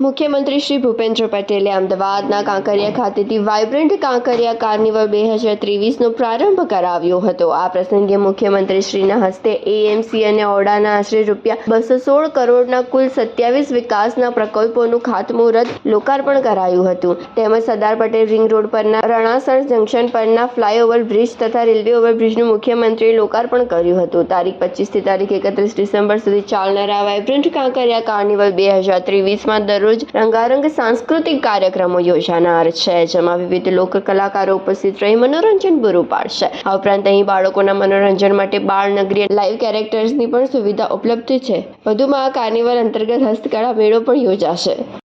મુખ્યમંત્રી શ્રી ભૂપેન્દ્ર પટેલે અમદાવાદના કાંકરિયા ખાતેથી વાઇબ્રન્ટ કાંકરિયા કાર્નિવલ બે હજાર ત્રેવીસનો પ્રારંભ કરાવ્યો હતો. આ પ્રસંગે મુખ્યમંત્રી શ્રીના હસ્તે એએમસી અને ઓડાના આશરે રૂપિયા બસો સોળ કરોડના કુલ સત્યાવીસ વિકાસના પ્રકલ્પોનું ખાતમુહૂર્ત લોકાર્પણ કરાયું હતું. તેમજ સરદાર પટેલ રિંગ રોડ પરના રણાસણ જંકશન પરના ફ્લાયઓવર બ્રિજ તથા રેલવે ઓવરબ્રિજનું મુખ્યમંત્રીએ લોકાર્પણ કર્યું હતું. તારીખ પચીસથી તારીખ એકત્રીસ ડિસેમ્બર સુધી ચાલનારા વાઇબ્રન્ટ કાંકરિયા કાર્નિવલ બે હજાર ત્રેવીસમાં દરરોજ રંગારંગ સાંસ્કૃતિક કાર્યક્રમો યોજાનાર છે, જેમાં વિવિધ લોક કલાકારો ઉપસ્થિત રહી મનોરંજન પૂરું પાડશે. આ ઉપરાંત અહીં બાળકોના મનોરંજન માટે બાળ નગરી લાઈવ કેરેક્ટર્સની પણ સુવિધા ઉપલબ્ધ છે. વધુમાં આ કાર્નિવલ અંતર્ગત હસ્તકળા મેળો પણ યોજાશે.